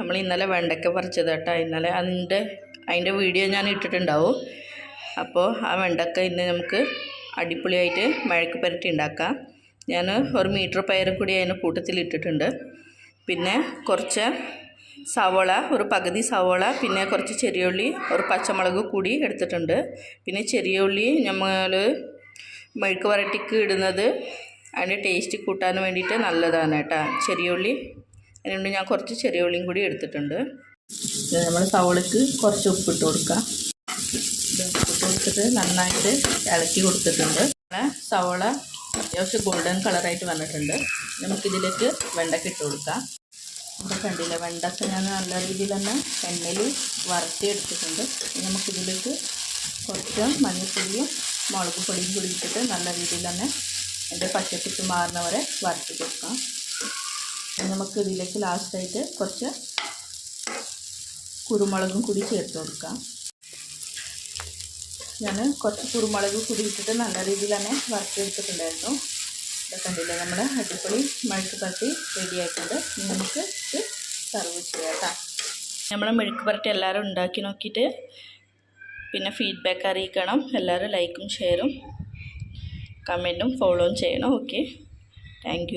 നമ്മൾ ഇന്നലെ വെണ്ടയ്ക്ക പറിച്ചത് കേട്ടോ. ഇന്നലെ അതിന്റെ അതിന്റെ വീഡിയോ ഞാൻ ഇട്ടിട്ടുണ്ടാവും. അപ്പോൾ ആ വെണ്ടക്ക ഇന്ന് നമുക്ക് അടിപൊളിയായിട്ട് മഴക്ക് പുരട്ടി ഉണ്ടാക്കാം. ഞാൻ ഒരു മീറ്റർ പയർ കൂടി അതിന് കൂട്ടത്തിൽ ഇട്ടിട്ടുണ്ട്. പിന്നെ കുറച്ച് സവോള ഒരു പകുതി സവോള പിന്നെ കുറച്ച് ചെറിയ ഉള്ളി ഒരു പച്ചമുളക് കൂടി എടുത്തിട്ടുണ്ട്. പിന്നെ ചെറിയ ഉള്ളി നമ്മൾ മെഴുക്ക് വരട്ടിക്ക് ഇടുന്നത് അതിന്റെ ടേസ്റ്റ് കൂട്ടാൻ വേണ്ടിയിട്ട് നല്ലതാണ് കേട്ടോ. ചെറിയ ഉള്ളി അതുകൊണ്ട് ഞാൻ കുറച്ച് ചെറിയ ഉള്ളിയും കൂടി എടുത്തിട്ടുണ്ട്. നമ്മൾ സവോളയ്ക്ക് കുറച്ച് ഉപ്പിട്ട് കൊടുക്കാം. ഉപ്പിട്ട് കൊടുത്തിട്ട് നന്നായിട്ട് ഇളക്കി കൊടുത്തിട്ടുണ്ട്. സവോള അത്യാവശ്യം ഗോൾഡൻ കളറായിട്ട് വന്നിട്ടുണ്ട്. നമുക്കിതിലേക്ക് വെണ്ടയ്ക്ക ഇട്ട് കൊടുക്കാം. ഇവിടെ കണ്ടില്ല? വെണ്ടക്ക ഞാൻ നല്ല രീതിയിൽ തന്നെ എണ്ണയിൽ വറുത്തി എടുത്തിട്ടുണ്ട്. ഇനി നമുക്കിതിലേക്ക് കുറച്ച് മഞ്ഞൾപ്പൊടിയും മുളക് പൊടിയും കൂടി ഇട്ടിട്ട് നല്ല രീതിയിൽ തന്നെ എന്റെ പച്ചപ്പിച്ച് മാറുന്നവരെ വറുത്തി കൊടുക്കാം. നമുക്ക് ഇതിലേക്ക് ലാസ്റ്റായിട്ട് കുറച്ച് കുരുമുളകും കൂടി ചേർത്ത് കൊടുക്കാം. ഞാൻ കുറച്ച് കുരുമുളക് കൂടി ഇട്ടിട്ട് നല്ല രീതിയിൽ തന്നെ വറുത്തെടുത്തിട്ടുണ്ടായിരുന്നു. ഇതൊക്കെ കണ്ടില്ലേ? നമ്മുടെ അടിപൊളി മെഴുക്ക് പരട്ടി റെഡിയായിട്ടുണ്ട് നമുക്ക് ഇത് സർവ് ചെയ്യാം കേട്ടോ. നമ്മളെ മെഴുക്ക് പരട്ടി എല്ലാവരും ഉണ്ടാക്കി നോക്കിയിട്ട് പിന്നെ ഫീഡ്ബാക്ക് അറിയിക്കണം. എല്ലാവരും ലൈക്കും ഷെയറും കമന്റും ഫോളോയും ചെയ്യണം. Okay thank